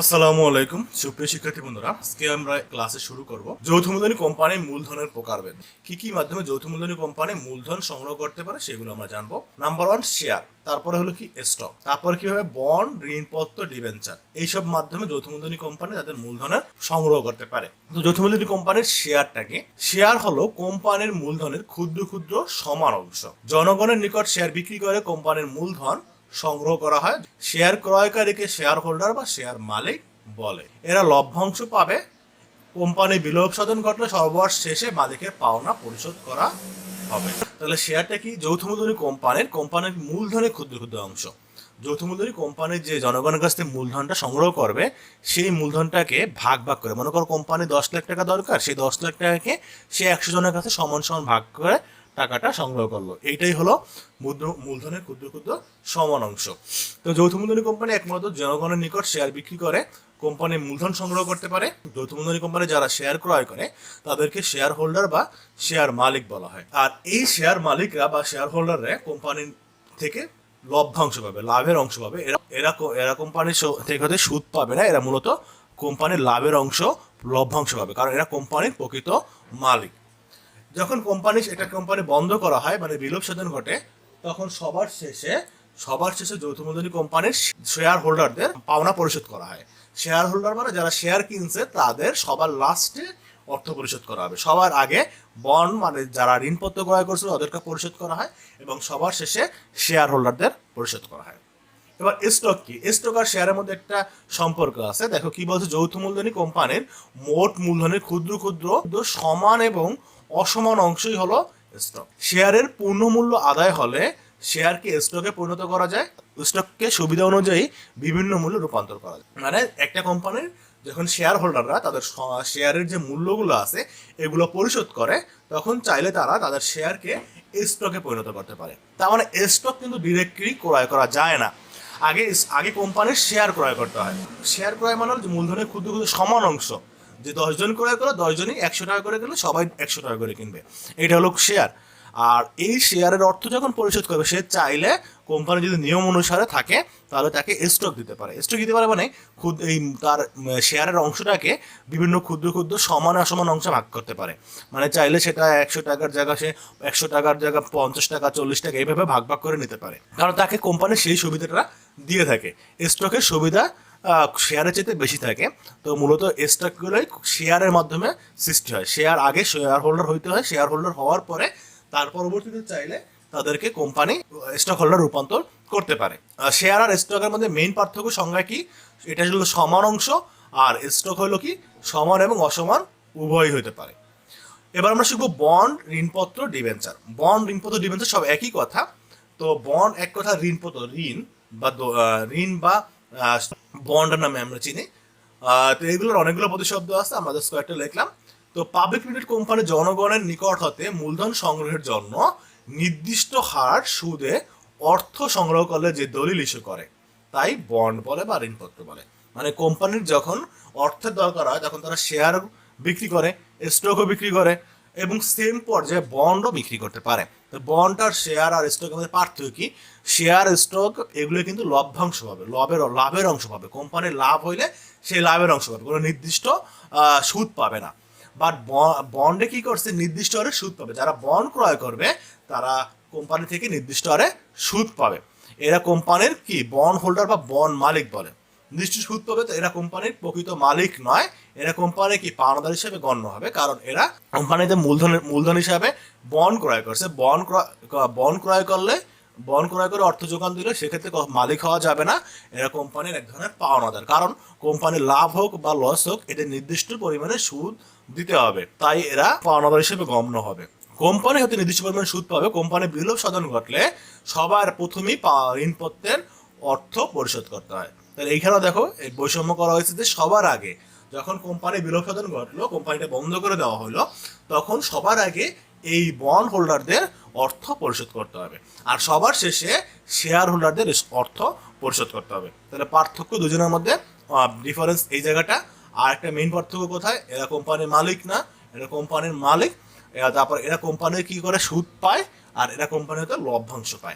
আসসালামু আলাইকুম। সুপ্রিয় শিক্ষার্থী বন্ধুরা, আজকে আমরা ক্লাসে শুরু করব যৌথ মূলধনী কোম্পানির মূলধনের প্রকারভেদ। কি কি মাধ্যমে যৌথ মূলধনী কোম্পানি মূলধন সংগ্রহ করতে পারে সেগুলো আমরা জানব। নাম্বার ওয়ান শেয়ার তারপরে হলো কি? স্টক তারপরে কীভাবে বন্ড ঋণপত্র ডিবেঞ্চার এইসব মাধ্যমে যৌথ মূলধনী কোম্পানি তাদের মূলধনের সংগ্রহ করতে পারে। তো যৌথ মূলধনী কোম্পানির শেয়ারটাকে শেয়ার হলো কোম্পানির মূলধনের ক্ষুদ্র ক্ষুদ্র সমান অংশ। জনগণের নিকট শেয়ার বিক্রি করে কোম্পানির মূলধন সংগ্রহ করা হয়। শেয়ার ক্রয়কারীকে শেয়ার হোল্ডার বা শেয়ার মালিক বলে। এরা লভ্যাংশ পাবে। কোম্পানি বিলোপ সাধন ঘটলে সর্ববার শেষে মালিকের পাওনা পরিশোধ করা হবে। তাহলে শেয়ারটা কি? যৌথ মূলধনী কোম্পানির। কোম্পানির মূলধনের ক্ষুদ্র ক্ষুদ্র অংশ। যৌথ মূলধনী কোম্পানির যে জনগণের কাছ থেকে মূলধনটা সংগ্রহ করবে, সেই মূলধনটাকে ভাগ ভাগ করে। মনে করো কোম্পানি দশ লাখ টাকা দরকার, সেই দশ লাখ টাকাকে সে একশো জনের কাছে সমান সমান ভাগ করে টাকাটা সংগ্রহ করল। এইটাই হলো মূলধনের ক্ষুদ্র ক্ষুদ্র সমান অংশ। তো যৌথ মূলধনী কোম্পানি একমাত্র জনগণের নিকট শেয়ার বিক্রি করে কোম্পানির মূলধন সংগ্রহ করতে পারে। যৌথ মূলধনী কোম্পানি যারা শেয়ার ক্রয় করে, তাদেরকে শেয়ার হোল্ডার বা শেয়ার মালিক বলা হয়। আর এই শেয়ার মালিকরা বা শেয়ার হোল্ডাররা কোম্পানির থেকে লভ্যাংশ পাবে, লাভের অংশ পাবে। এরা এরা এরা কোম্পানির থেকে হতে সুদ পাবে না, এরা মূলত কোম্পানির লাভের অংশ লভ্যাংশ পাবে। কারণ এরা কোম্পানির প্রকৃত মালিক। যখন কোম্পানি একটা কোম্পানি বন্ধ করা হয় মানে বিলোপ সাধন ঘটে, তখন সবার শেষে সবার শেষে যৌথ মূলধনী কোম্পানির শেয়ার হোল্ডারদের পাওনা পরিশোধ করা হয়। শেয়ার হোল্ডার মানে যারা শেয়ার কিনছে, তাদের সবার লাস্টে অর্থ পরিশোধ করা হবে। সবার আগে বন্ড মানে যারা ঋণপত্র ক্রয় করছিল তাদেরকে পরিশোধ করা হয় এবং সবার শেষে শেয়ার হোল্ডারদের পরিশোধ করা হয়। এবার স্টক কি? স্টক আর শেয়ারের মধ্যে একটা সম্পর্ক আছে। দেখো কি বলছে, যৌথ মূলধনী কোম্পানির মোট মূলধনের ক্ষুদ্র ক্ষুদ্র সমান এবং অসমান অংশই হলো স্টক শেয়ারের পূর্ণ মূল্য আদায় হলে শেয়ারকে স্টকে পরিণত করা যায় স্টককে সুবিধা অনুযায়ী বিভিন্ন মূল্যে রূপান্তর করা যায়। মানে একটা কোম্পানির যখন শেয়ার হোল্ডাররা তাদের শেয়ারের যে মূল্যগুলো আছে, এগুলো পরিশোধ করে, তখন চাইলে তারা তাদের শেয়ারকে স্টকে পরিণত করতে পারে। তার মানে স্টক কিন্তু ডিরেক্টলি ক্রয় করা যায় না। আগে আগে কোম্পানির শেয়ার ক্রয় করতে হয়। শেয়ার ক্রয় মানে মূলধনের ক্ষুদ্র ক্ষুদ্র সমান অংশ। যে দশজন ক্রয় করে দশজনই একশো টাকা করে গেলে, সবাই একশো টাকা করে কিনবে। এটা হলো শেয়ার আর এই শেয়ারের অর্থ যখন পরিশোধ করবে, সে চাইলে কোম্পানি যদি নিয়ম অনুসারে থাকে, তাহলে তাকে স্টক দিতে পারে। স্টক দিতে পারে মানে খুদ, এই তার শেয়ারের অংশটাকে বিভিন্ন ক্ষুদ্র ক্ষুদ্র সমান অসমান অংশে ভাগ করতে পারে। মানে চাইলে সেটা একশো টাকার জায়গা, সে একশো টাকার জায়গা, পঞ্চাশ টাকা, চল্লিশ টাকা, এইভাবে ভাগ ভাগ করে নিতে পারে। কারণ তাকে কোম্পানি সেই সুবিধাটা দিয়ে থাকে। স্টকের সুবিধা শেয়ারের চেয়ে বেশি থাকে। তো মূলত স্টকগুলোই শেয়ারের মাধ্যমে সৃষ্টি হয়। শেয়ার আগে শেয়ার হোল্ডার হইতে হয়। শেয়ার হোল্ডার হওয়ার পরে তার পরবর্তীতে চাইলে তাদেরকে কোম্পানি স্টক হোল্ডার রূপান্তর করতে পারে। শেয়ার আর স্টকের মধ্যে মেইন পার্থক্য সংজ্ঞা কি? এটা হলো সমান অংশ আর স্টক হলো কি? সমান এবং অসমান উভয়ই হতে পারে। এবার আমরা শিখব বন্ড ঋণপত্র ডিবেঞ্চার বন্ড ঋণপত্র ডিবেঞ্চার সব একই কথা। তো বন্ড এক কথা ঋণপত্র, ঋণ বা ঋণ বা বন্ড নামে আমরা চিনি। তো এগুলোর অনেকগুলো প্রতিশব্দ আছে আমাদের কয়েকটা লিখলাম। তো পাবলিক লিমিটেড কোম্পানি জনগণের নিকট হতে মূলধন সংগ্রহের জন্য নির্দিষ্ট হার সুদে অর্থ সংগ্রহ করলে যে দলিল ইস্যু করে, তাই বন্ড বলে বা ঋণপত্র বলে। মানে কোম্পানির যখন অর্থের দরকার হয়, তখন তারা শেয়ার বিক্রি করে স্টকও বিক্রি করে। এবং সেম পর্যায়ে বন্ডও বিক্রি করতে পারে। তো বন্ড আর শেয়ার আর স্টকের মধ্যে পার্থক্য কি? শেয়ার স্টক এগুলো কিন্তু লভ্যাংশ পাবে লাভের লাভের অংশ পাবে। কোম্পানির লাভ হইলে সেই লাভের অংশ পাবে, কোনো নির্দিষ্ট সুদ পাবে না। বাট বন্ডে কি করছে? নির্দিষ্ট হারে সুদ পাবে। যারা বন্ড ক্রয় করবে, তারা কোম্পানি থেকে নির্দিষ্ট হারে সুদ পাবে। এরা কোম্পানির কি? বন্ড হোল্ডার বা বন্ড মালিক বলে। নির্দিষ্ট সুদ পাবে তো এরা কোম্পানির প্রকৃত মালিক নয়। এরা কোম্পানি কি পাওনাদার হিসেবে গণ্য হবে? কারণ এরা কোম্পানিতে মূলধনের মূলধন হিসাবে বন্ড ক্রয় করছে। বন্ড ক্রয় বন্ড ক্রয় করলে বন্ড ক্রয় করে অর্থ যোগান দিলে সেক্ষেত্রে মালিক হওয়া যাবে না। এরা কোম্পানির এক ধরনের পাওনাদার। কারণ কোম্পানির লাভ হোক বা লস হোক, এটা নির্দিষ্ট পরিমাণে সুদ দিতে হবে। তাই এরা পাওনাদার হিসেবে গণ্য হবে। কোম্পানি হতে নির্দিষ্ট পরিমাণে সুদ পাবে। কোম্পানি বিলোপ সাধন ঘটলে সবার প্রথমেই ঋণপত্রের অর্থ পরিশোধ করতে হয়। তাহলে এইখানেও দেখো, এই বৈষম্য করা হয়েছে যে সবার আগে যখন কোম্পানি বিলোপ সাধন ঘটলো কোম্পানিটা বন্ধ করে দেওয়া হলো, তখন সবার আগে এই বন্ড হোল্ডারদের অর্থ পরিশোধ করতে হবে। আর সবার শেষে শেয়ার হোল্ডারদের অর্থ পরিশোধ করতে হবে। তাহলে পার্থক্য দুজনের মধ্যে ডিফারেন্স এই জায়গাটা। আর একটা মেইন পার্থক্য কোথায়? এরা কোম্পানির মালিক না, এরা কোম্পানির মালিক। তারপর এরা কোম্পানি কি করে? সুদ পায়, আর এরা কোম্পানি হতে লভ্যাংশ পায়।